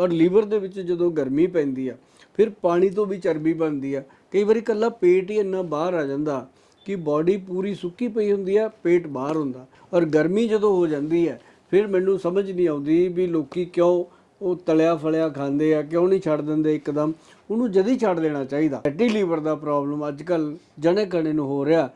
ਔਰ ਲੀਵਰ ਦੇ ਵਿੱਚ ਜਦੋਂ ਗਰਮੀ ਪੈਂਦੀ ਆ, ਫਿਰ ਪਾਣੀ ਤੋਂ ਵੀ ਚਰਬੀ ਬਣਦੀ ਆ। ਕਈ ਵਾਰੀ ਕੱਲਾ ਪੇਟ ਹੀ ਇੰਨਾ ਬਾਹਰ ਆ ਜਾਂਦਾ ਕਿ ਬਾਡੀ ਪੂਰੀ ਸੁੱਕੀ ਪਈ ਹੁੰਦੀ ਆ, ਪੇਟ ਬਾਹਰ ਹੁੰਦਾ। ਔਰ ਗਰਮੀ ਜਦੋਂ ਹੋ ਜਾਂਦੀ ਹੈ ਫਿਰ ਮੈਨੂੰ ਸਮਝ ਨਹੀਂ ਆਉਂਦੀ ਵੀ ਲੋਕੀ ਕਿਉਂ ਉਹ ਤਲਿਆ ਫਲਿਆ ਖਾਂਦੇ ਆ, ਕਿਉਂ ਨਹੀਂ ਛੱਡ ਦਿੰਦੇ ਇੱਕਦਮ। ਉਹਨੂੰ ਜਦੀ ਛੱਡ ਦੇਣਾ ਚਾਹੀਦਾ। ਫੈਟੀ ਲੀਵਰ ਦਾ ਪ੍ਰੋਬਲਮ ਅੱਜ ਕੱਲ ਜਣੇ ਕਣੇ ਨੂੰ ਹੋ ਰਿਹਾ।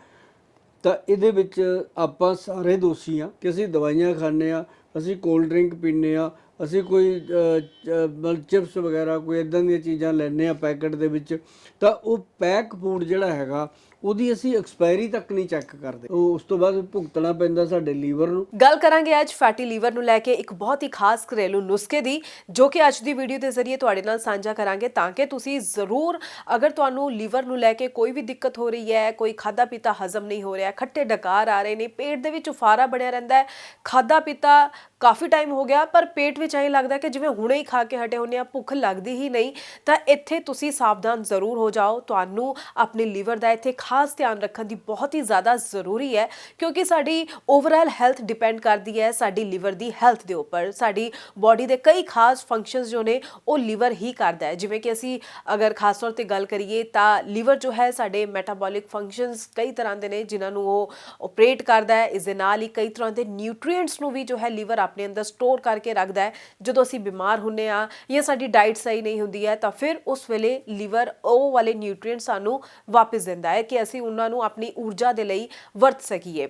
ਤਾਂ ਇਹਦੇ ਵਿੱਚ ਆਪਾਂ ਸਾਰੇ ਦੋਸ਼ੀ ਆ ਕਿ ਅਸੀਂ ਦਵਾਈਆਂ ਖਾਂਦੇ ਆ, ਅਸੀਂ ਕੋਲਡ ਡਰਿੰਕ ਪੀਂਦੇ ਆ ਅਸੀਂ ਕੋਈ ਮਤਲਬ ਚਿਪਸ ਵਗੈਰਾ, ਕੋਈ ਇਦਾਂ ਦੀਆਂ ਚੀਜ਼ਾਂ ਲੈਂਦੇ ਆ ਪੈਕਟ ਦੇ ਵਿੱਚ, ਤਾਂ ਉਹ ਪੈਕ ਫੂਡ ਜਿਹੜਾ ਹੈਗਾ ਉਹਦੀ ਅਸੀਂ ਐਕਸਪਾਇਰੀ ਤੱਕ ਨਹੀਂ ਚੈੱਕ ਕਰਦੇ। ਉਹ ਉਸ ਤੋਂ ਬਾਅਦ ਭੁਗਤਣਾ ਪੈਂਦਾ ਸਾਡੇ ਲੀਵਰ ਨੂੰ। ਗੱਲ ਕਰਾਂਗੇ ਅੱਜ ਫੈਟੀ ਲੀਵਰ ਨੂੰ ਲੈ ਕੇ ਇੱਕ ਬਹੁਤ ਹੀ ਖਾਸ ਘਰੇਲੂ ਨੁਸਖੇ ਦੀ, ਜੋ ਕਿ ਅੱਜ ਦੀ ਵੀਡੀਓ ਦੇ ਜ਼ਰੀਏ ਤੁਹਾਡੇ ਨਾਲ ਸਾਂਝਾ ਕਰਾਂਗੇ ਤਾਂ ਕਿ ਤੁਸੀਂ ਜ਼ਰੂਰ ਅਗਰ ਤੁਹਾਨੂੰ ਲੀਵਰ ਨੂੰ ਲੈ ਕੇ ਕੋਈ ਵੀ ਦਿੱਕਤ ਹੋ ਰਹੀ ਹੈ, ਕੋਈ ਖਾਦਾ ਪੀਤਾ ਹਜ਼ਮ ਨਹੀਂ ਹੋ ਰਿਹਾ, ਖੱਟੇ ਡਕਾਰ ਆ ਰਹੇ ਨੇ, ਪੇਟ ਦੇ ਵਿੱਚ ਉਫਾਰਾ ਬਣਿਆ ਰਹਿੰਦਾ ਹੈ ਖਾਦਾ ਪੀਤਾ ਕਾਫੀ ਟਾਈਮ ਹੋ ਗਿਆ, ਪਰ ਪੇਟ ਵਿੱਚ ਐਂ ਲੱਗਦਾ ਕਿ ਜਿਵੇਂ ਹੁਣੇ ਹੀ ਖਾ ਕੇ ਹਟੇ ਹੁੰਨੇ ਆ ਭੁੱਖ ਲੱਗਦੀ ਹੀ ਨਹੀਂ। ਤਾਂ ਇੱਥੇ ਤੁਸੀਂ ਸਾਵਧਾਨ ਜ਼ਰੂਰ ਹੋ ਜਾਓ, ਤੁਹਾਨੂੰ ਆਪਣੇ ਲੀਵਰ ਦਾ ਇੱਥੇ ਖਾਸ ਧਿਆਨ ਰੱਖਣ ਦੀ ਬਹੁਤ ਹੀ ਜ਼ਿਆਦਾ ਜ਼ਰੂਰੀ ਹੈ, ਕਿਉਂਕਿ ਸਾਡੀ ਓਵਰਆਲ ਹੈਲਥ ਡਿਪੈਂਡ ਕਰਦੀ ਹੈ ਸਾਡੀ ਲੀਵਰ ਦੀ ਹੈਲਥ ਦੇ ਉੱਪਰ। ਸਾਡੀ ਬਾਡੀ ਦੇ ਕਈ ਖਾਸ ਫੰਕਸ਼ਨਸ ਜੋ ਨੇ, ਉਹ ਲੀਵਰ ਹੀ ਕਰਦਾ ਹੈ। ਜਿਵੇਂ ਕਿ ਅਸੀਂ ਅਗਰ ਖਾਸ ਤੌਰ ਤੇ ਗੱਲ ਕਰੀਏ ਤਾਂ ਲੀਵਰ ਜੋ ਹੈ ਸਾਡੇ ਮੈਟਾਬੋਲਿਕ ਫੰਕਸ਼ਨਸ ਕਈ ਤਰ੍ਹਾਂ ਦੇ ਨੇ, ਜਿਨ੍ਹਾਂ ਨੂੰ ਉਹ ਆਪਰੇਟ ਕਰਦਾ ਹੈ। ਇਸ ਦੇ ਨਾਲ ਹੀ ਕਈ ਤਰ੍ਹਾਂ ਦੇ ਨਿਊਟ੍ਰੀਐਂਟਸ ਨੂੰ ਵੀ ਜੋ ਹੈ ਲੀਵਰ ਆਪਣੇ ਅੰਦਰ ਸਟੋਰ ਕਰਕੇ ਰੱਖਦਾ ਹੈ। ਜਦੋਂ ਅਸੀਂ ਬਿਮਾਰ ਹੁੰਨੇ ਆ ਜਾਂ ਸਾਡੀ ਡਾਈਟ ਸਹੀ ਨਹੀਂ ਹੁੰਦੀ ਹੈ, ਤਾਂ ਫਿਰ ਉਸ ਵੇਲੇ ਲੀਵਰ ਉਹ ਵਾਲੇ ਨਿਊਟ੍ਰੀਐਂਟ ਸਾਨੂੰ ਵਾਪਸ ਦਿੰਦਾ ਹੈ ਕਿ ਅਸੀਂ ਉਹਨਾਂ ਨੂੰ ਆਪਣੀ ਊਰਜਾ ਦੇ ਲਈ ਵਰਤ ਸਕੀਏ।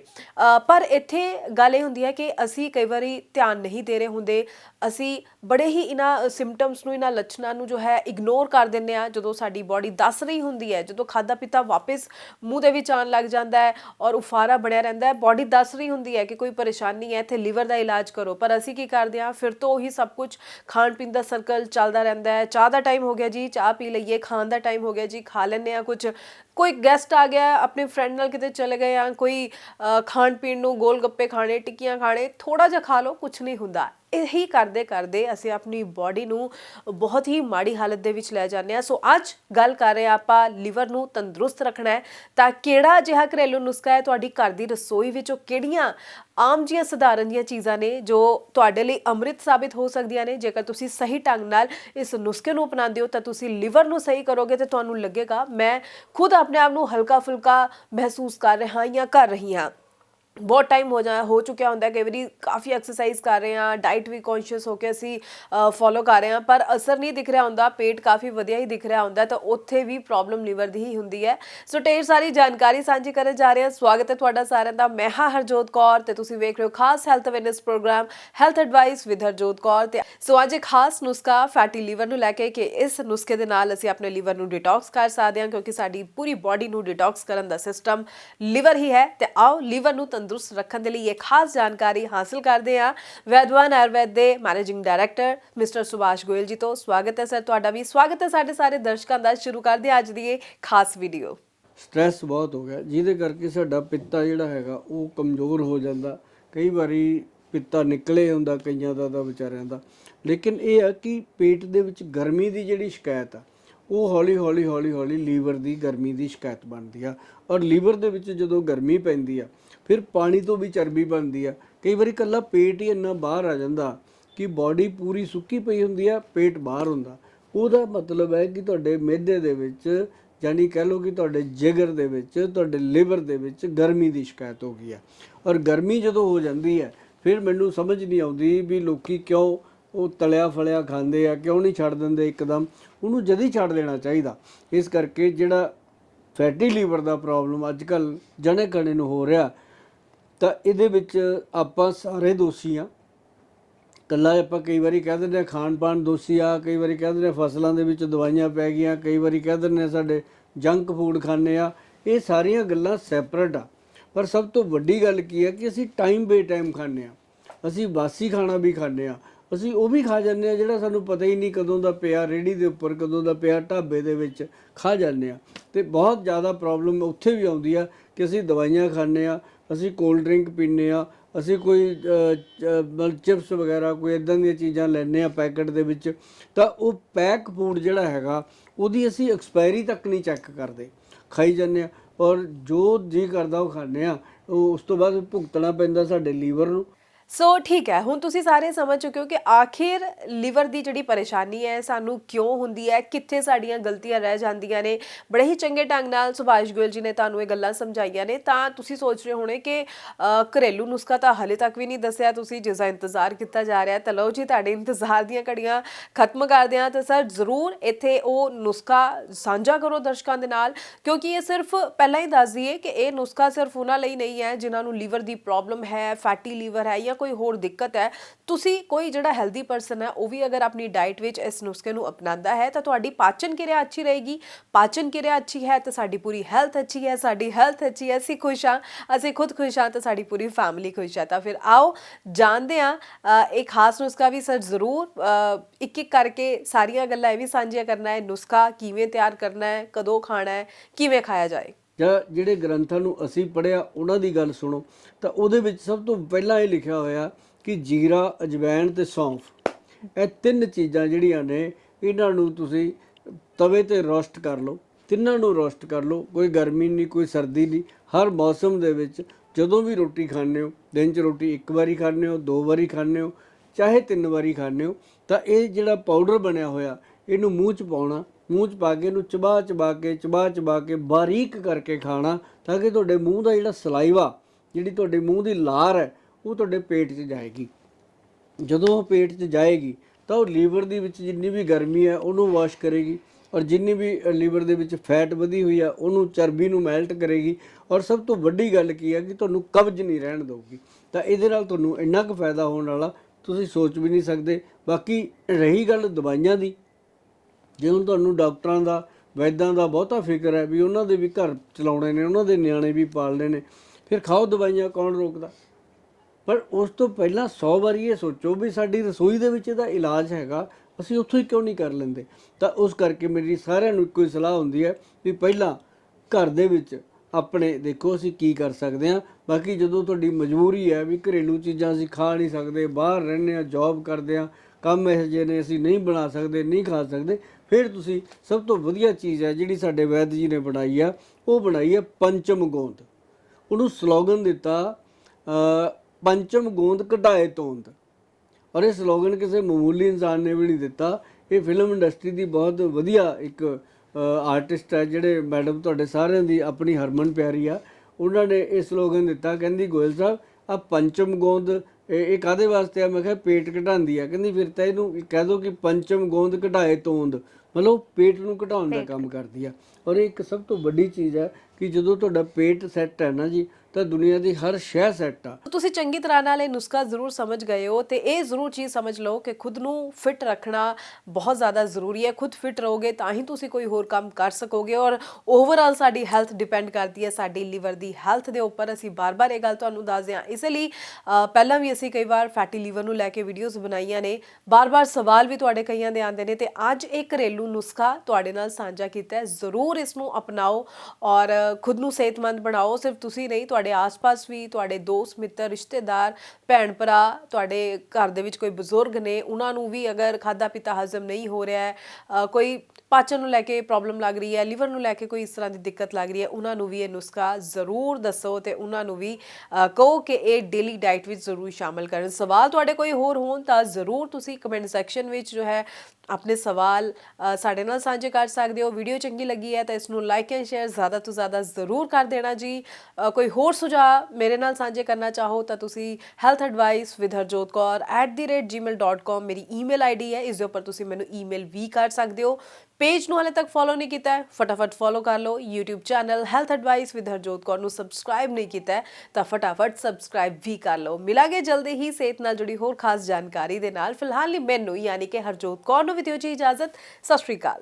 ਪਰ ਇੱਥੇ ਗੱਲ ਇਹ ਹੁੰਦੀ ਹੈ ਕਿ ਅਸੀਂ ਕਈ ਵਾਰੀ ਧਿਆਨ ਨਹੀਂ ਦੇ ਰਹੇ ਹੁੰਦੇ। ਅਸੀਂ ਬੜੇ ਹੀ ਇਹਨਾਂ ਸਿੰਪਟਮਸ ਨੂੰ, ਇਹਨਾਂ ਲੱਛਣਾਂ ਨੂੰ ਜੋ ਹੈ ਇਗਨੋਰ ਕਰ ਦਿੰਦੇ ਆ ਜਦੋਂ ਸਾਡੀ ਬਾਡੀ ਦੱਸ ਰਹੀ ਹੁੰਦੀ ਹੈ, ਜਦੋਂ ਖਾਦਾ ਪੀਤਾ ਵਾਪਸ ਮੂੰਹ ਦੇ ਵਿੱਚ ਆਉਣ ਲੱਗ ਜਾਂਦਾ ਹੈ ਔਰ ਉਫਾਰਾ ਬਣਿਆ ਰਹਿੰਦਾ ਹੈ ਬਾਡੀ ਦੱਸ ਰਹੀ ਹੁੰਦੀ ਹੈ ਕਿ ਕੋਈ ਪਰੇਸ਼ਾਨੀ ਹੈ, ਇੱਥੇ ਲੀਵਰ ਦਾ ਇਲਾਜ ਕਰੋ। ਪਰ ਅਸੀਂ ਕੀ ਕਰਦੇ ਹਾਂ? ਫਿਰ ਤੋਂ ਉਹੀ ਸਭ ਕੁਝ ਖਾਣ ਪੀਣ ਦਾ ਸਰਕਲ ਚੱਲਦਾ ਰਹਿੰਦਾ ਹੈ। ਚਾਹ ਦਾ ਟਾਈਮ ਹੋ ਗਿਆ ਜੀ, ਚਾਹ ਪੀ ਲਈਏ, ਖਾਣ ਦਾ ਟਾਈਮ ਹੋ ਗਿਆ ਜੀ, ਖਾ ਲੈਂਦੇ ਆ ਕੁਝ ਕੋਈ ਗੈਸਟ ਆ ਗਿਆ, ਆਪਣੇ ਫਰੈਂਡ ਨਾਲ ਕਿਤੇ ਚਲੇ ਗਏ ਆ ਕੋਈ ਖਾਣ ਪੀਣ ਨੂੰ ਗੋਲ ਗੱਪੇ ਖਾਣੇ, ਟਿੱਕੀਆਂ ਖਾਣੇ ਥੋੜਾ ਜਿਹਾ ਖਾ ਲਓ ਕੁਝ ਨਹੀਂ ਹੁੰਦਾ। ਇਹੀ ਕਰਦੇ ਕਰਦੇ ਅਸੀਂ ਆਪਣੀ ਬਾਡੀ ਨੂੰ ਬਹੁਤ ਹੀ ਮਾੜੀ ਹਾਲਤ ਦੇ ਵਿੱਚ ਲੈ ਜਾਂਦੇ ਆ ਸੋ ਅੱਜ ਗੱਲ ਕਰ ਰਹੇ ਹਾਂ ਆਪਾਂ ਲਿਵਰ ਨੂੰ ਤੰਦਰੁਸਤ ਰੱਖਣਾ ਹੈ ਤਾਂ ਕਿਹੜਾ ਜਿਹਾ ਘਰੇਲੂ ਨੁਸਖਾ ਹੈ? ਤੁਹਾਡੀ ਘਰ ਦੀ ਰਸੋਈ ਵਿੱਚ ਉਹ ਕਿਹੜੀਆਂ ਆਮ ਜੀਆਂ ਸਧਾਰਨ ਜੀਆਂ ਚੀਜ਼ਾਂ ਨੇ ਜੋ ਤੁਹਾਡੇ ਲਈ ਅੰਮ੍ਰਿਤ ਸਾਬਿਤ ਹੋ ਸਕਦੀਆਂ ਨੇ? ਜੇਕਰ ਤੁਸੀਂ ਸਹੀ ਢੰਗ ਨਾਲ ਇਸ ਨੁਸਖੇ ਨੂੰ ਅਪਣਾਉਂਦੇ ਹੋ ਤਾਂ ਤੁਸੀਂ ਲਿਵਰ ਨੂੰ ਸਹੀ ਕਰੋਗੇ ਤੇ ਤੁਹਾਨੂੰ ਲੱਗੇਗਾ, ਮੈਂ ਖੁਦ ਆਪਣੇ ਆਪ ਨੂੰ ਹਲਕਾ ਫੁਲਕਾ ਮਹਿਸੂਸ ਕਰ ਰਿਹਾ ਜਾਂ ਕਰ ਰਹੀ ਹਾਂ। ਬਹੁਤ ਟਾਈਮ ਹੋ ਜਾ, ਹੋ ਚੁੱਕਿਆ ਹੁੰਦਾ ਕਈ ਵਾਰੀ ਕਾਫੀ ਐਕਸਰਸਾਈਜ਼ ਕਰ ਰਹੇ ਹਾਂ ਡਾਈਟ ਵੀ ਕੌਨਸ਼ੀਅਸ ਹੋ ਕੇ ਅਸੀਂ ਫੋਲੋ ਕਰ ਰਹੇ ਹਾਂ, ਪਰ ਅਸਰ ਨਹੀਂ ਦਿਖ ਰਿਹਾ ਹੁੰਦਾ, ਪੇਟ ਕਾਫੀ ਵਧੀਆ ਹੀ ਦਿਖ ਰਿਹਾ ਹੁੰਦਾ ਤਾਂ ਉੱਥੇ ਵੀ ਪ੍ਰੋਬਲਮ ਲੀਵਰ ਦੀ ਹੀ ਹੁੰਦੀ ਹੈ। ਸੋ ਢੇਰ ਸਾਰੀ ਜਾਣਕਾਰੀ ਸਾਂਝੀ ਕਰਨ ਜਾ ਰਹੇ ਹਾਂ। ਸਵਾਗਤ ਹੈ ਤੁਹਾਡਾ ਸਾਰਿਆਂ ਦਾ, ਮੈਂ ਹਾਂ ਹਰਜੋਤ ਕੌਰ ਤੇ ਤੁਸੀਂ ਵੇਖ ਰਹੇ ਹੋ ਖਾਸ health awareness program health advice with Harjot Kaur ਤੇ ਸੋ ਅੱਜ ਇੱਕ ਖਾਸ ਨੁਸਖਾ ਫੈਟੀ ਲੀਵਰ ਨੂੰ ਲੈ ਕੇ ਕਿ ਇਸ ਨੁਸਖੇ ਦੇ ਨਾਲ ਅਸੀਂ ਆਪਣੇ ਲੀਵਰ ਨੂੰ ਡਿਟੌਕਸ ਕਰ ਸਕਦੇ ਹਾਂ, ਕਿਉਂਕਿ ਸਾਡੀ ਪੂਰੀ ਬਾਡੀ ਨੂੰ ਡਿਟੌਕਸ ਕਰਨ ਦਾ ਸਿਸਟਮ ਲੀਵਰ ਹੀ ਹੈ, ਤੇ ਆਓ ਲੀਵਰ ਨੂੰ ਤੰਦਰੁਸਤ ਰੱਖਣ ਦੇ ਲਈ ਇਹ ਖਾਸ ਜਾਣਕਾਰੀ ਹਾਸਲ ਕਰਦੇ ਹਾਂ। ਵੈਦਵਾਨ ਆਯੁਰਵੈਦ ਦੇ managing director mister Subhash Goyal ji ਤੋਂ ਸਵਾਗਤ ਹੈ ਸਰ। ਤੁਹਾਡਾ ਵੀ ਸਵਾਗਤ ਹੈ ਸਾਡੇ ਸਾਰੇ ਦਰਸ਼ਕਾਂ ਦਾ। ਸ਼ੁਰੂ ਕਰਦੇ ਹਾਂ ਅੱਜ ਦੀ ਇਹ ਖਾਸ ਵੀਡੀਓ। ਸਟ੍ਰੈਸ ਬਹੁਤ ਹੋ ਗਿਆ। ਜਿਹਦੇ ਕਰਕੇ ਸਾਡਾ ਪਿੱਤਾ ਜਿਹੜਾ ਹੈਗਾ, ਉਹ ਕਮਜ਼ੋਰ ਹੋ ਜਾਂਦਾ। ਕਈ ਵਾਰੀ ਪਿੱਤਾ ਨਿਕਲੇ ਹੁੰਦਾ ਕਈਆਂ ਦਾ ਤਾਂ ਵਿਚਾਰਿਆਂ ਦਾ। ਲੇਕਿਨ ਇਹ ਆ ਕਿ ਪੇਟ ਦੇ ਵਿੱਚ ਗਰਮੀ ਦੀ ਜਿਹੜੀ ਸ਼ਿਕਾਇਤ ਆ, ਉਹ ਹੌਲੀ ਹੌਲੀ ਹੌਲੀ ਹੌਲੀ ਲੀਵਰ ਦੀ ਗਰਮੀ ਦੀ ਸ਼ਿਕਾਇਤ ਬਣਦੀ ਆ। ਔਰ ਲੀਵਰ ਦੇ ਵਿੱਚ ਜਦੋਂ ਗਰਮੀ ਪੈਂਦੀ ਆ ਫਿਰ ਪਾਣੀ ਤੋਂ ਵੀ ਚਰਬੀ ਬਣਦੀ ਆ। ਕਈ ਵਾਰੀ ਕੱਲਾ ਪੇਟ ਹੀ ਇੰਨਾ ਬਾਹਰ ਆ ਜਾਂਦਾ ਕਿ ਬਾਡੀ ਪੂਰੀ ਸੁੱਕੀ ਪਈ ਹੁੰਦੀ ਆ, ਪੇਟ ਬਾਹਰ ਹੁੰਦਾ। ਉਹਦਾ ਮਤਲਬ ਹੈ ਕਿ ਤੁਹਾਡੇ ਮਿਹਦੇ ਦੇ ਵਿੱਚ ਯਾਨੀ ਕਹਿ ਲਓ ਕਿ ਤੁਹਾਡੇ ਜਿਗਰ ਦੇ ਵਿੱਚ, ਤੁਹਾਡੇ ਲਿਵਰ ਦੇ ਵਿੱਚ ਗਰਮੀ ਦੀ ਸ਼ਿਕਾਇਤ ਹੋ ਗਈ ਹੈ ਔਰ ਗਰਮੀ ਜਦੋਂ ਹੋ ਜਾਂਦੀ ਹੈ ਫਿਰ ਮੈਨੂੰ ਸਮਝ ਨਹੀਂ ਆਉਂਦੀ ਵੀ ਲੋਕੀ ਕਿਉਂ ਉਹ ਤਲਿਆ ਫਲਿਆ ਖਾਂਦੇ ਆ, ਕਿਉਂ ਨਹੀਂ ਛੱਡ ਦਿੰਦੇ ਇੱਕਦਮ। ਉਹਨੂੰ ਜਦੀ ਛੱਡ ਦੇਣਾ ਚਾਹੀਦਾ। ਇਸ ਕਰਕੇ ਜਿਹੜਾ ਫੈਟੀ ਲੀਵਰ ਦਾ ਪ੍ਰੋਬਲਮ ਅੱਜ ਕੱਲ ਜਣੇ ਕਣੇ ਨੂੰ ਹੋ ਰਿਹਾ ਤਾਂ ਇਹਦੇ ਵਿੱਚ ਆਪਾਂ ਸਾਰੇ ਦੋਸ਼ੀ ਆ। ਕੱਲਾ ਆਪਾਂ ਕਈ ਵਾਰੀ ਕਹਿ ਦਿੰਦੇ ਹਾਂ ਖਾਣ ਪਾਣ ਦੋਸ਼ੀ ਆ, ਕਈ ਵਾਰੀ ਕਹਿ ਦਿੰਦੇ ਹਾਂ ਫਸਲਾਂ ਦੇ ਵਿੱਚ ਦਵਾਈਆਂ ਪੈ ਗਈਆਂ, ਕਈ ਵਾਰੀ ਕਹਿ ਦਿੰਦੇ ਹਾਂ ਸਾਡੇ ਜੰਕ ਫੂਡ ਖਾਂਦੇ ਆ। ਇਹ ਸਾਰੀਆਂ ਗੱਲਾਂ ਸੈਪਰੇਟ ਆ। ਪਰ ਸਭ ਤੋਂ ਵੱਡੀ ਗੱਲ ਕੀ ਹੈ ਕਿ ਅਸੀਂ ਟਾਈਮ ਬੇ ਟਾਈਮ ਖਾਂਦੇ ਆ। ਅਸੀਂ ਬਾਸੀ ਖਾਣਾ ਵੀ ਖਾਂਦੇ ਆ। ਅਸੀਂ ਉਹ ਵੀ ਖਾ ਜਾਂਦੇ ਆ ਜਿਹੜਾ ਸਾਨੂੰ ਪਤਾ ਹੀ ਨਹੀਂ ਕਦੋਂ ਦਾ ਪਿਆ ਰੇੜੀ ਦੇ ਉੱਪਰ ਕਦੋਂ ਦਾ ਪਿਆ, ਢਾਬੇ ਦੇ ਵਿੱਚ ਖਾ ਜਾਂਦੇ ਆ ਤੇ ਬਹੁਤ ਜ਼ਿਆਦਾ ਪ੍ਰੋਬਲਮ ਉੱਥੇ ਵੀ ਆਉਂਦੀ ਆ ਕਿ ਅਸੀਂ ਦਵਾਈਆਂ ਖਾਂਦੇ ਆ ਅਸੀਂ ਕੋਲਡ ਡਰਿੰਕ ਪੀਂਦੇ ਆ ਅਸੀਂ ਕੋਈ ਮਤਲਬ ਚਿਪਸ ਵਗੈਰਾ, ਕੋਈ ਇਦਾਂ ਦੀਆਂ ਚੀਜ਼ਾਂ ਲੈਂਦੇ ਆ ਪੈਕਟ ਦੇ ਵਿੱਚ, ਤਾਂ ਉਹ ਪੈਕ ਫੂਡ ਜਿਹੜਾ ਹੈਗਾ, ਉਹਦੀ ਅਸੀਂ ਐਕਸਪਾਇਰੀ ਤੱਕ ਨਹੀਂ ਚੈੱਕ ਕਰਦੇ। ਖਾਈ ਜਾਂਦੇ ਆ ਔਰ ਜੋ ਜੀ ਕਰਦਾ ਉਹ ਖਾਂਦੇ ਆ ਉਹ ਉਸ ਤੋਂ ਬਾਅਦ ਭੁਗਤਣਾ ਪੈਂਦਾ ਸਾਡੇ ਲੀਵਰ ਨੂੰ। ਸੋ ਠੀਕ ਹੈ, ਹੁਣ ਤੁਸੀਂ ਸਾਰੇ ਸਮਝ ਚੁੱਕੇ ਹੋ ਕਿ ਆਖਿਰ ਲਿਵਰ ਦੀ ਜਿਹੜੀ ਪਰੇਸ਼ਾਨੀ ਹੈ, ਸਾਨੂੰ ਕਿਉਂ ਹੁੰਦੀ ਹੈ? ਕਿੱਥੇ ਸਾਡੀਆਂ ਗਲਤੀਆਂ ਰਹਿ ਜਾਂਦੀਆਂ ਨੇ? ਬੜੇ ਹੀ ਚੰਗੇ ਢੰਗ ਨਾਲ ਸੁਭਾਸ਼ ਗੋਇਲ ਜੀ ਨੇ ਤੁਹਾਨੂੰ ਇਹ ਗੱਲਾਂ ਸਮਝਾਈਆਂ ਨੇ। ਤਾਂ ਤੁਸੀਂ ਸੋਚ ਰਹੇ ਹੋਣੇ ਕਿ ਘਰੇਲੂ ਨੁਸਖਾ ਤਾਂ ਹਲੇ ਤੱਕ ਵੀ ਨਹੀਂ ਦੱਸਿਆ ਤੁਸੀਂ, ਜਿਸ ਦਾ ਇੰਤਜ਼ਾਰ ਕੀਤਾ ਜਾ ਰਿਹਾ ਤਾਂ ਲਓ ਜੀ, ਤੁਹਾਡੇ ਇੰਤਜ਼ਾਰ ਦੀਆਂ ਘੜੀਆਂ ਖਤਮ ਕਰਦੇ ਹਾਂ। ਤਾਂ ਸਰ, ਜ਼ਰੂਰ ਇੱਥੇ ਉਹ ਨੁਸਖਾ ਸਾਂਝਾ ਕਰੋ ਦਰਸ਼ਕਾਂ ਦੇ ਨਾਲ, ਕਿਉਂਕਿ ਇਹ ਸਿਰਫ ਪਹਿਲਾਂ ਹੀ ਦੱਸ ਦਈਏ ਕਿ ਇਹ ਨੁਸਖਾ ਸਿਰਫ ਉਹਨਾਂ ਲਈ ਨਹੀਂ ਹੈ, ਜਿਨ੍ਹਾਂ ਨੂੰ ਲੀਵਰ ਦੀ ਪ੍ਰੋਬਲਮ ਹੈ ਫੈਟੀ ਲੀਵਰ ਹੈ ਜਾਂ ਕੋਈ ਹੋਰ ਦਿੱਕਤ ਹੈ ਤੁਸੀਂ ਕੋਈ ਜਿਹੜਾ ਹੈਲਦੀ ਪਰਸਨ ਹੈ ਉਹ ਵੀ ਅਗਰ ਆਪਣੀ ਡਾਈਟ ਵਿੱਚ ਇਸ ਨੁਸਖੇ ਨੂੰ ਅਪਣਾਉਂਦਾ ਹੈ ਤਾਂ ਤੁਹਾਡੀ ਪਾਚਨ ਕਿਰਿਆ ਅੱਛੀ ਰਹੇਗੀ। ਪਾਚਨ ਕਿਰਿਆ ਅੱਛੀ ਹੈ ਤਾਂ ਸਾਡੀ ਪੂਰੀ ਹੈਲਥ ਅੱਛੀ ਹੈ ਸਾਡੀ ਹੈਲਥ ਅੱਛੀ ਹੈ ਅਸੀਂ ਖੁਸ਼ ਹਾਂ ਅਸੀਂ ਖੁਦ ਖੁਸ਼ ਹਾਂ ਤਾਂ ਸਾਡੀ ਪੂਰੀ ਫੈਮਿਲੀ ਖੁਸ਼ ਹੈ। ਤਾਂ ਫਿਰ ਆਓ ਜਾਣਦੇ ਹਾਂ ਅ, ਇਹ ਖਾਸ ਨੁਸਖਾ ਵੀ ਸਰ ਜ਼ਰੂਰ ਇੱਕ ਇੱਕ ਕਰਕੇ ਸਾਰੀਆਂ ਗੱਲਾਂ ਇਹ ਵੀ ਸਾਂਝੀਆਂ ਕਰਨਾ ਹੈ ਨੁਸਖਾ ਕਿਵੇਂ ਤਿਆਰ ਕਰਨਾ ਹੈ ਕਦੋਂ ਖਾਣਾ ਹੈ ਕਿਵੇਂ ਖਾਇਆ ਜਾਏ। ਜਾਂ ਜਿਹੜੇ ਗ੍ਰੰਥਾਂ ਨੂੰ ਅਸੀਂ ਪੜ੍ਹਿਆ, ਉਹਨਾਂ ਦੀ ਗੱਲ ਸੁਣੋ, ਤਾਂ ਉਹਦੇ ਵਿੱਚ ਸਭ ਤੋਂ ਪਹਿਲਾਂ ਇਹ ਲਿਖਿਆ ਹੋਇਆ ਕਿ ਜੀਰਾ ਅਜਵਾਇਣ ਤੇ ਸੌਂਫ। ਇਹ ਤਿੰਨ ਚੀਜ਼ਾਂ ਜਿਹੜੀਆਂ ਨੇ, ਇਹਨਾਂ ਨੂੰ ਤੁਸੀਂ ਤਵੇ ਤੇ ਰੋਸਟ ਕਰ ਲਓ। ਤਿੰਨਾਂ ਨੂੰ ਰੋਸਟ ਕਰ ਲਓ। ਕੋਈ ਗਰਮੀ ਨਹੀਂ, ਕੋਈ ਸਰਦੀ ਨਹੀਂ। ਹਰ ਮੌਸਮ ਦੇ ਵਿੱਚ ਜਦੋਂ ਵੀ ਰੋਟੀ ਖਾਂਦੇ ਹੋ, ਦਿਨ 'ਚ ਰੋਟੀ ਇੱਕ ਵਾਰੀ ਖਾਂਦੇ ਹੋ, ਦੋ ਵਾਰੀ ਖਾਂਦੇ ਹੋ, ਚਾਹੇ ਤਿੰਨ ਵਾਰੀ ਖਾਂਦੇ ਹੋ, ਤਾਂ ਇਹ ਜਿਹੜਾ ਪਾਊਡਰ ਬਣਿਆ ਹੋਇਆ, ਇਹਨੂੰ ਮੂੰਹ 'ਚ ਪਾਉਣਾ ਮੂੰਹ 'ਚ ਪਾ ਕੇ ਇਹਨੂੰ ਚਬਾ ਚਬਾ ਕੇ, ਚਬਾ ਚਬਾ ਕੇ ਬਾਰੀਕ ਕਰਕੇ ਖਾਣਾ ਤਾਂ ਕਿ ਤੁਹਾਡੇ ਮੂੰਹ ਦਾ ਜਿਹੜਾ ਸਲਾਈਵਾ, ਜਿਹੜੀ ਤੁਹਾਡੇ ਮੂੰਹ ਦੀ ਲਾਰ ਹੈ, ਉਹ ਤੁਹਾਡੇ ਪੇਟ 'ਚ ਜਾਏਗੀ। ਜਦੋਂ ਉਹ ਪੇਟ 'ਚ ਜਾਏਗੀ, ਤਾਂ ਉਹ ਲੀਵਰ ਦੇ ਵਿੱਚ ਜਿੰਨੀ ਵੀ ਗਰਮੀ ਹੈ, ਉਹਨੂੰ ਵਾਸ਼ ਕਰੇਗੀ ਔਰ ਜਿੰਨੀ ਵੀ ਲੀਵਰ ਦੇ ਵਿੱਚ ਫੈਟ ਵਧੀ ਹੋਈ ਆ ਉਹਨੂੰ ਚਰਬੀ ਨੂੰ ਮੈਲਟ ਕਰੇਗੀ ਔਰ ਸਭ ਤੋਂ ਵੱਡੀ ਗੱਲ ਕੀ ਹੈ ਕਿ ਤੁਹਾਨੂੰ ਕਬਜ਼ ਨਹੀਂ ਰਹਿਣ ਦੇਊਗੀ। ਤਾਂ ਇਹਦੇ ਨਾਲ ਤੁਹਾਨੂੰ ਇੰਨਾ ਕੁ ਫਾਇਦਾ ਹੋਣ ਵਾਲਾ ਤੁਸੀਂ ਸੋਚ ਵੀ ਨਹੀਂ ਸਕਦੇ। ਬਾਕੀ ਰਹੀ ਗੱਲ ਦਵਾਈਆਂ ਦੀ ਜੇ ਹੁਣ ਤੁਹਾਨੂੰ ਡਾਕਟਰਾਂ ਦਾ, ਵੈਦਾਂ ਦਾ ਬਹੁਤਾ ਫਿਕਰ ਹੈ ਵੀ ਉਹਨਾਂ ਦੇ ਵੀ ਘਰ ਚਲਾਉਣੇ ਨੇ, ਉਹਨਾਂ ਦੇ ਨਿਆਣੇ ਵੀ ਪਾਲਣੇ ਨੇ, ਫਿਰ ਖਾਓ ਦਵਾਈਆਂ ਕੌਣ ਰੋਕਦਾ? ਪਰ ਉਸ ਤੋਂ ਪਹਿਲਾਂ 100 ਵਾਰੀ ਇਹ ਸੋਚੋ ਵੀ ਸਾਡੀ ਰਸੋਈ ਦੇ ਵਿੱਚ ਇਹਦਾ ਇਲਾਜ ਹੈਗਾ, ਅਸੀਂ ਉੱਥੋਂ ਹੀ ਕਿਉਂ ਨਹੀਂ ਕਰ ਲੈਂਦੇ? ਤਾਂ ਉਸ ਕਰਕੇ ਮੇਰੀ ਸਾਰਿਆਂ ਨੂੰ ਇੱਕੋ ਹੀ ਸਲਾਹ ਹੁੰਦੀ ਹੈ ਵੀ ਪਹਿਲਾਂ ਘਰ ਦੇ ਵਿੱਚ ਆਪਣੇ ਦੇਖੋ ਅਸੀਂ ਕੀ ਕਰ ਸਕਦੇ ਹਾਂ। ਬਾਕੀ ਜਦੋਂ ਤੁਹਾਡੀ ਮਜਬੂਰੀ ਹੈ ਵੀ ਘਰੇਲੂ ਚੀਜ਼ਾਂ ਅਸੀਂ ਖਾ ਨਹੀਂ ਸਕਦੇ, ਬਾਹਰ ਰਹਿੰਦੇ ਆ ਜੌਬ ਕਰਦੇ ਆ ਕੰਮ ਇਹੋ ਜਿਹੇ ਨੇ, ਅਸੀਂ ਨਹੀਂ ਬਣਾ ਸਕਦੇ, ਨਹੀਂ ਖਾ ਸਕਦੇ। ਫਿਰ ਤੁਸੀਂ ਸਭ ਤੋਂ ਵਧੀਆ ਚੀਜ਼ ਹੈ, ਜਿਹੜੀ ਸਾਡੇ ਵੈਦ ਜੀ ਨੇ ਬਣਾਈ ਆ, ਉਹ ਬਣਾਈ ਹੈ ਪੰਚਮ ਗੋਂਦ। ਉਹਨੂੰ ਸਲੋਗਨ ਦਿੱਤਾ ਪੰਚਮ ਗੋਂਦ ਕਢਾਏ ਤੋਂਦ। ਔਰ ਇਹ ਸਲੋਗਨ ਕਿਸੇ ਮਾਮੂਲੀ ਇਨਸਾਨ ਨੇ ਵੀ ਨਹੀਂ ਦਿੱਤਾ। ਇਹ ਫਿਲਮ ਇੰਡਸਟਰੀ ਦੀ ਬਹੁਤ ਵਧੀਆ ਇੱਕ ਆਰਟਿਸਟ ਹੈ, ਜਿਹੜੇ ਮੈਡਮ ਤੁਹਾਡੇ ਸਾਰਿਆਂ ਦੀ ਆਪਣੀ ਹਰਮਨ ਪਿਆਰੀ ਆ। ਉਹਨਾਂ ਨੇ ਇਹ ਸਲੋਗਨ ਦਿੱਤਾ, ਕਹਿੰਦੀ ਗੋਇਲ ਸਾਹਿਬ ਆ ਪੰਚਮ ਗੋਂਦ ਇਹ ਇਹ ਕਾਦੇ ਵਾਸਤੇ ਆ? ਮੈਂ ਕਿਹਾ ਪੇਟ ਘਟਾਉਂਦੀ ਆ। ਕਹਿੰਦੀ ਫਿਰ ਤਾਂ ਇਹਨੂੰ ਕਹਿ ਦੋ ਕਿ ਪੰਚਮ ਗੋਂਦ ਘਟਾਏ ਤੋਂਦ। ਮਤਲਬ ਪੇਟ ਨੂੰ ਘਟਾਉਣ ਦਾ ਕੰਮ ਕਰਦੀ ਆ। ਔਰ ਇਹ ਇੱਕ ਸਭ ਤੋਂ ਵੱਡੀ ਚੀਜ਼ ਹੈ ਕਿ ਜਦੋਂ ਤੁਹਾਡਾ ਪੇਟ ਸੈੱਟ ਹੈ ਨਾ ਜੀ, ਤਾਂ ਦੁਨੀਆ ਦੀ ਹਰ ਸ਼ੈ ਸੈੱਟ ਆ। ਤੁਸੀਂ ਚੰਗੀ ਤਰ੍ਹਾਂ ਨਾਲ ਇਹ ਨੁਸਖਾ ਜ਼ਰੂਰ ਸਮਝ ਗਏ ਹੋ ਤੇ ਇਹ ਜ਼ਰੂਰ ਚੀਜ਼ ਸਮਝ ਲਓ ਕਿ ਖੁਦ ਨੂੰ ਫਿਟ ਰੱਖਣਾ ਬਹੁਤ ਜ਼ਿਆਦਾ ਜ਼ਰੂਰੀ ਹੈ। ਖੁਦ ਫਿਟ ਰਹੋਗੇ ਤਾਂ ਹੀ ਤੁਸੀਂ ਕੋਈ ਹੋਰ ਕੰਮ ਕਰ ਸਕੋਗੇ ਔਰ ਓਵਰਆਲ ਸਾਡੀ ਹੈਲਥ ਡਿਪੈਂਡ ਕਰਦੀ ਹੈ ਸਾਡੀ ਲੀਵਰ ਦੀ ਹੈਲਥ ਦੇ ਉੱਪਰ। ਅਸੀਂ ਬਾਰ-ਬਾਰ ਇਹ ਗੱਲ ਤੁਹਾਨੂੰ ਦੱਸਦੇ ਹਾਂ। ਇਸ ਲਈ ਪਹਿਲਾਂ ਵੀ ਅਸੀਂ ਕਈ ਵਾਰ ਫੈਟੀ ਲੀਵਰ ਨੂੰ ਲੈ ਕੇ ਵੀਡੀਓਜ਼ ਬਣਾਈਆਂ ਨੇ। ਬਾਰ-ਬਾਰ ਸਵਾਲ ਵੀ ਤੁਹਾਡੇ ਕਈਆਂ ਦੇ ਆਉਂਦੇ ਨੇ ਤੇ ਅੱਜ ਇਹ ਘਰੇਲੂ ਨੁਸਖਾ ਤੁਹਾਡੇ ਨਾਲ ਸਾਂਝਾ ਕੀਤਾ ਹੈ। ਜ਼ਰੂਰ ਇਸ ਨੂੰ ਅਪਣਾਓ ਔਰ ਖੁਦ ਨੂੰ ਸਿਹਤਮੰਦ ਬਣਾਓ। ਸਿਰਫ ਤੁਸੀਂ ਨਹੀਂ, ਤੁਹਾਡੇ ਆਸ-ਪਾਸ ਵੀ, ਤੁਹਾਡੇ ਦੋਸਤ, ਮਿੱਤਰ, ਰਿਸ਼ਤੇਦਾਰ ਭੈਣ ਭਰਾ ਤੁਹਾਡੇ ਘਰ ਦੇ ਵਿੱਚ ਕੋਈ ਬਜ਼ੁਰਗ ਨੇ, ਉਹਨਾਂ ਨੂੰ ਵੀ ਅਗਰ ਖਾਦਾ ਪੀਤਾ ਹਜ਼ਮ ਨਹੀਂ ਹੋ ਰਿਹਾ ਹੈ ਕੋਈ ਪਾਚਨ ਨੂੰ ਲੈ ਕੇ ਪ੍ਰੋਬਲਮ ਲੱਗ ਰਹੀ ਹੈ, ਲੀਵਰ ਨੂੰ ਲੈ ਕੇ ਕੋਈ ਇਸ ਤਰ੍ਹਾਂ ਦੀ ਦਿੱਕਤ ਲੱਗ ਰਹੀ ਹੈ, ਉਹਨਾਂ ਨੂੰ ਵੀ ਇਹ ਨੁਸਖਾ ਜ਼ਰੂਰ ਦੱਸੋ ਤੇ ਉਹਨਾਂ ਨੂੰ ਵੀ ਕਹੋ ਕਿ ਇਹ ਡੇਲੀ ਡਾਈਟ ਵਿੱਚ ਜ਼ਰੂਰ ਸ਼ਾਮਲ ਕਰਨ। ਸਵਾਲ ਤੁਹਾਡੇ ਕੋਈ ਹੋਰ ਹੋਣ ਤਾਂ ਜ਼ਰੂਰ ਤੁਸੀਂ ਕਮੈਂਟ ਸੈਕਸ਼ਨ ਵਿੱਚ ਜੋ ਹੈ, ਆਪਣੇ ਸਵਾਲ ਸਾਡੇ ਨਾਲ ਸਾਂਝੇ ਕਰ ਸਕਦੇ ਹੋ। ਵੀਡੀਓ ਚੰਗੀ ਲੱਗੀ ਹੈ ਤਾਂ ਇਸ ਨੂੰ ਲਾਈਕ ਐਂਡ ਸ਼ੇਅਰ ਜ਼ਿਆਦਾ ਤੋਂ ਜ਼ਿਆਦਾ ਜ਼ਰੂਰ ਕਰ ਦੇਣਾ ਜੀ। ਕੋਈ ਹੋਰ ਸੁਝਾਅ ਮੇਰੇ ਨਾਲ ਸਾਂਝੇ ਕਰਨਾ ਚਾਹੋ ਤਾਂ ਤੁਸੀਂ healthadvice.with.harjotkaur@gmail.com ਮੇਰੀ ਈਮੇਲ ਆਈਡੀ ਹੈ। ਇਸ ਦੇ ਉੱਪਰ ਤੁਸੀਂ ਮੈਨੂੰ ਈਮੇਲ ਵੀ ਕਰ ਸਕਦੇ ਹੋ। ਪੇਜ ਨੂੰ ਹਾਲੇ ਤੱਕ ਫੋਲੋ ਨਹੀਂ ਕੀਤਾ ਫਟਾਫਟ ਫੋਲੋ ਕਰ ਲਓ। YouTube channel health advice with Harjot Kaur ਨੂੰ ਸਬਸਕ੍ਰਾਈਬ ਨਹੀਂ ਕੀਤਾ ਤਾਂ ਫਟਾਫਟ ਸਬਸਕ੍ਰਾਈਬ ਵੀ ਕਰ ਲਓ। ਮਿਲਾਂਗੇ ਜਲਦੀ ਹੀ ਸਿਹਤ ਨਾਲ ਜੁੜੀ ਹੋਰ ਖਾਸ ਜਾਣਕਾਰੀ ਦੇ ਨਾਲ। ਫਿਲਹਾਲ ਲਈ ਮੈਨੂੰ ਯਾਨੀ ਕਿ ਹਰਜੋਤ ਕੌਰ ਨੂੰ ਵੀ ਦਿਓ ਜੀ ਇਜਾਜ਼ਤ। ਸਤਿ ਸ਼੍ਰੀ ਅਕਾਲ।